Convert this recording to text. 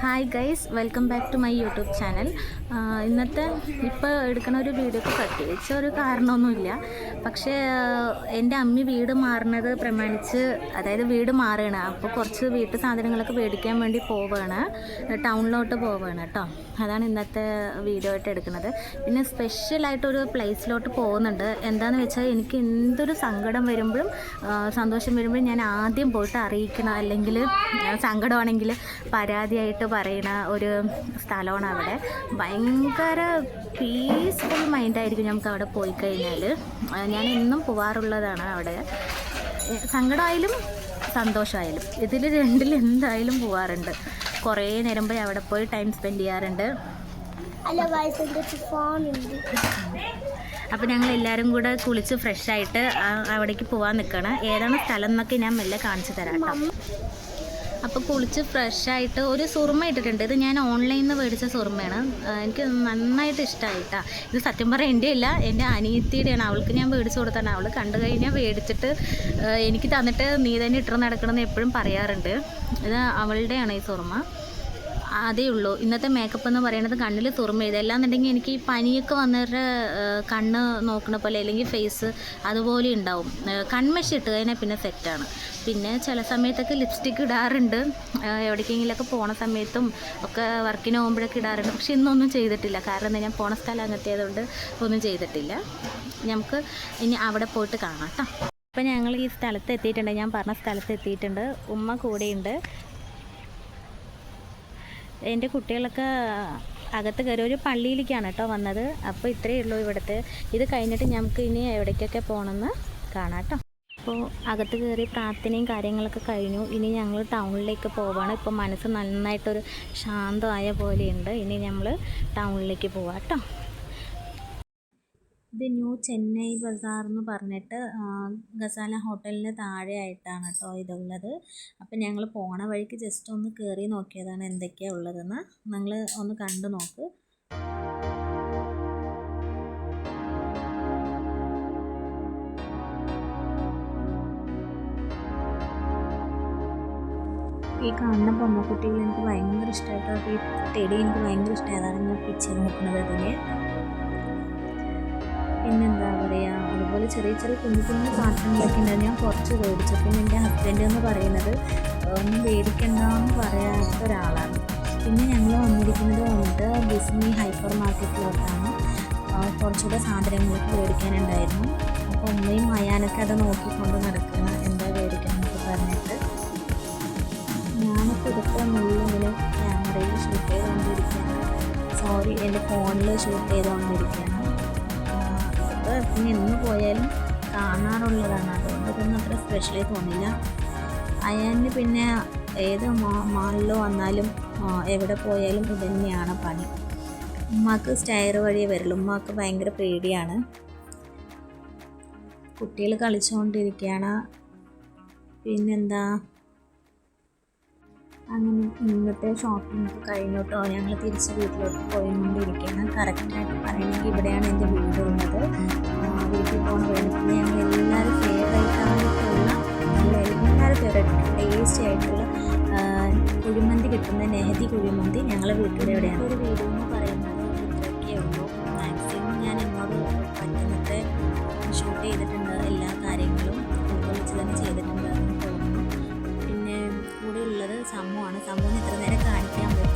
Hi guys welcome back to my YouTube channel ഇന്നത്തെ ഇപ്പോൾ എടുക്കുന്ന ഒരു വീഡിയോക്ക് പ്രത്യേകിച്ച് ഒരു കാരണമൊന്നുമില്ല. പക്ഷേ എന്റെ അമ്മി വീട് മാറുന്നത് പ്രമാണിച്ച് അതായത് വീട് മാറുകയാണ്. അപ്പോൾ കുറച്ച് വീട്ടു സാധനങ്ങളൊക്കെ മേടിക്കാൻ വേണ്ടി പോവുകയാണ്. ടൗണിലോട്ട് പോവുകയാണ് കേട്ടോ. അതാണ് ഇന്നത്തെ വീഡിയോ ആയിട്ട് എടുക്കുന്നത്. പിന്നെ സ്പെഷ്യലായിട്ടൊരു പ്ലേസിലോട്ട് പോകുന്നുണ്ട്. എന്താണെന്ന് വെച്ചാൽ എനിക്ക് എന്തൊരു സങ്കടം വരുമ്പോഴും സന്തോഷം വരുമ്പോഴും ഞാൻ ആദ്യം പോയിട്ട് അറിയിക്കണം. അല്ലെങ്കിൽ സങ്കടമാണെങ്കിൽ പരാതിയായിട്ട് പറയുന്ന ഒരു സ്ഥലമാണ് അവിടെ. ഭയങ്കര പീസ്ഫുൾ മൈൻഡായിരിക്കും നമുക്ക് അവിടെ പോയി കഴിഞ്ഞാൽ ഞാൻ എന്നും പോവാറുള്ളതാണ് അവിടെ. സങ്കടമായാലും സന്തോഷമായാലും. ഇതിൽ രണ്ടിൽ എന്തായാലും പോവാറുണ്ട്. കുറേ നേരം പോയി അവിടെ പോയി ടൈം സ്പെൻഡ് ചെയ്യാറുണ്ട്. അപ്പോൾ ഞങ്ങൾ എല്ലാവരും കൂടെ കുളിച്ച് ഫ്രഷ് ആയിട്ട് ആ- അവിടേക്ക് പോകാൻ നിൽക്കണം ഏതാണ് സ്ഥലം എന്നൊക്കെ ഞാൻ മെല്ലെ കാണിച്ചു തരാം കേട്ടോ അപ്പോൾ കുളിച്ച് ഫ്രഷ് ആയിട്ട് ഒരു സുറുമ ഇട്ടിട്ടുണ്ട്. ഇത് ഞാൻ ഓൺലൈനിൽ നിന്ന് മേടിച്ച സുറുമയാണ്. എനിക്ക് നന്നായിട്ട് ഇഷ്ടമായിട്ടാ ഇത് സത്യം പറഞ്ഞാൽ എന്റെ അല്ല എന്റെ അനിയത്തിയുടെയാണ്. അവൾക്ക് ഞാൻ മേടിച്ച് കൊടുത്താണ് അവൾ കണ്ടു കഴിഞ്ഞാൽ മേടിച്ചിട്ട് എനിക്ക് തന്നിട്ട് നീ തന്നെ ഇട്ടു നടക്കണമെന്ന് എപ്പോഴും പറയാറുണ്ട്. ഇത് അവളുടെയാണ് ഈ സുറുമ. അതേ ഉള്ളൂ. ഇന്നത്തെ മേക്കപ്പ് എന്ന് പറയുന്നത് കണ്ണിൽ തുറമ ഇത് അല്ലാന്നുണ്ടെങ്കിൽ എനിക്ക് ഈ പനിയൊക്കെ വന്നവരുടെ കണ്ണ് നോക്കണ പോലെ അല്ലെങ്കിൽ ഫേസ് അതുപോലെ ഉണ്ടാവും. ആ, കൺമഷി ഇട്ട് കഴിഞ്ഞാൽ പിന്നെ സെറ്റാണ് പിന്നെ ചില സമയത്തൊക്കെ ലിപ്സ്റ്റിക്ക് ഇടാറുണ്ട്. എവിടേക്കെങ്കിലൊക്കെ പോണ സമയത്തും ഒക്കെ വർക്കിന് പോകുമ്പോഴൊക്കെ ഇടാറുണ്ട്. പക്ഷെ ഇന്നൊന്നും ചെയ്തിട്ടില്ല. കാരണം എന്താ ഞാൻ പോണ സ്ഥലം അങ്ങനത്തെ ആയതുകൊണ്ട് ഒന്നും ചെയ്തിട്ടില്ല. നമുക്ക് ഇനി അവിടെ പോയിട്ട് കാണാം കേട്ടോ. അപ്പോൾ ഞങ്ങൾ ഈ സ്ഥലത്ത് എത്തിയിട്ടുണ്ട്. ഞാൻ പറഞ്ഞ സ്ഥലത്ത് എത്തിയിട്ടുണ്ട്. ഉമ്മ കൂടെയുണ്ട്. എന്റെ കുട്ടികളൊക്കെ അകത്ത് കയറി ഒരു പള്ളിയിലേക്കാണ് കേട്ടോ വന്നത്. അപ്പോൾ ഇത്രയേ ഉള്ളൂ ഇവിടുത്തെ. ഇത് കഴിഞ്ഞിട്ട് നമുക്ക് ഇനി എവിടേക്കൊക്കെ പോകണമെന്ന് കാണാം കേട്ടോ. അപ്പോൾ അകത്ത് കയറി പ്രാർത്ഥനയും കാര്യങ്ങളൊക്കെ കഴിഞ്ഞു. ഇനി ഞങ്ങൾ ടൗണിലേക്ക് പോവാണ്. ഇപ്പോൾ മനസ്സ് നന്നായിട്ടൊരു ശാന്തമായ പോലെയുണ്ട്. ഇനി നമ്മൾ ടൗണിലേക്ക് പോവാം കേട്ടോ. ഇത് ന്യൂ ചെന്നൈ ബസാർ എന്ന് പറഞ്ഞിട്ട് ഗസാല ഹോട്ടലിന് താഴെയായിട്ടാണ് കേട്ടോ ഇതുള്ളത്. അപ്പം ഞങ്ങൾ പോണ വഴിക്ക് ജസ്റ്റ് ഒന്ന് കയറി നോക്കിയതാണ് എന്തൊക്കെയാണ് ഉള്ളതെന്ന്. നിങ്ങൾ ഒന്ന് കണ്ടു നോക്ക്. ഈ കാണുന്ന പൊമ്മക്കുട്ടികൾ എനിക്ക് ഭയങ്കര ഇഷ്ടമായിട്ടോ ഈ ടെടി എനിക്ക് ഭയങ്കര ഇഷ്ടമായതാണ് ഞാൻ പിക്ചർ നോക്കുന്നത് അതിന് പിന്നെന്താ പറയുക അതുപോലെ ചെറിയ ചെറിയ കുഞ്ഞു കുഞ്ഞു പാത്രങ്ങളൊക്കെ ഉണ്ട് ഞാൻ കുറച്ച് മേടിച്ചു പിന്നെ എന്റെ ഹസ്ബൻഡ് എന്ന് പറയുന്നത് ഒന്നും മേടിക്കണ്ടെന്ന് പറയാത്ത ഒരാളാണ്. പിന്നെ ഞങ്ങൾ വന്നിരിക്കുന്നത് വന്നിട്ട് ഡിസ്നി ഹൈപ്പർ മാർക്കറ്റിലോട്ടാണ് കുറച്ചുകൂടെ സാധനങ്ങളൊക്കെ മേടിക്കാനുണ്ടായിരുന്നു അപ്പോൾ ഉമ്മയും മയാനൊക്കെ അത് നോക്കിക്കൊണ്ട് നടക്കുന്ന എന്താ മേടിക്കണം എന്നൊക്കെ പറഞ്ഞിട്ട്. ഞാനൊക്കെ ഇതൊക്കെ മുഴുവൻ ക്യാമറയിൽ ഷൂട്ട് ചെയ്തുകൊണ്ടിരിക്കുകയാണ്. സോറി എന്റെ ഫോണിൽ ഷൂട്ട് ചെയ്തുകൊണ്ടിരിക്കുകയാണ്. പിന്നെ എന്ന് പോയാലും കാണാറുള്ളതാണ്. അതുകൊണ്ട് ഇതൊന്നും അത്ര സ്പെഷ്യലി തോന്നില്ല അയാന് പിന്നെ ഏത് മാളിൽ വന്നാലും എവിടെ പോയാലും ഇത് തന്നെയാണ് പണി. ഉമ്മാക്ക് സ്റ്റയർ വഴി വരുള്ളൂ ഉമ്മാക്ക് ഭയങ്കര പേടിയാണ്. കുട്ടികൾ കളിച്ചുകൊണ്ടിരിക്കുകയാണ് പിന്നെന്താ? അങ്ങനെ ഇന്നത്തെ ഷോപ്പിംഗ് കഴിഞ്ഞോട്ടോ? ഞങ്ങൾ തിരിച്ച് വീട്ടിലോട്ട് പോയിക്കൊണ്ടിരിക്കുകയാണ് കറക്റ്റായിട്ട് പറയണമെങ്കിൽ ഇവിടെയാണ് എന്റെ വീട് ഉള്ളത്. വീട്ടിൽ പോകണ വേണമെങ്കിൽ ഞങ്ങൾ എല്ലാവരും ഫേവറേറ്റ് നല്ല എല്ലാവരും ഫേവറേറ്റ് ടേസ്റ്റി ആയിട്ടുള്ള കുഴിമന്തി കിട്ടുന്ന നെഹദി കുഴിമന്തി ഞങ്ങളെ വീട്ടിൽ എവിടെയാണ് ഒരു വീഡിയോ എന്ന് പറയുന്നത് ഇത്രയൊക്കെ ഉള്ളൂ. മാക്സിമം ഞാൻ എന്നോട് പറ്റുന്നത്തെ ഷൂട്ട് ചെയ്തിട്ടുണ്ട് എല്ലാ കാര്യങ്ങളും ഉൾക്കൊള്ളിച്ച് തന്നെ ചെയ്തിട്ടുണ്ട് തോന്നുന്നു. പിന്നെ കൂടെ ഉള്ളത് സമൂഹമാണ്. സമൂഹം ഇത്ര നേരം കാണിക്കാൻ പറ്റില്ല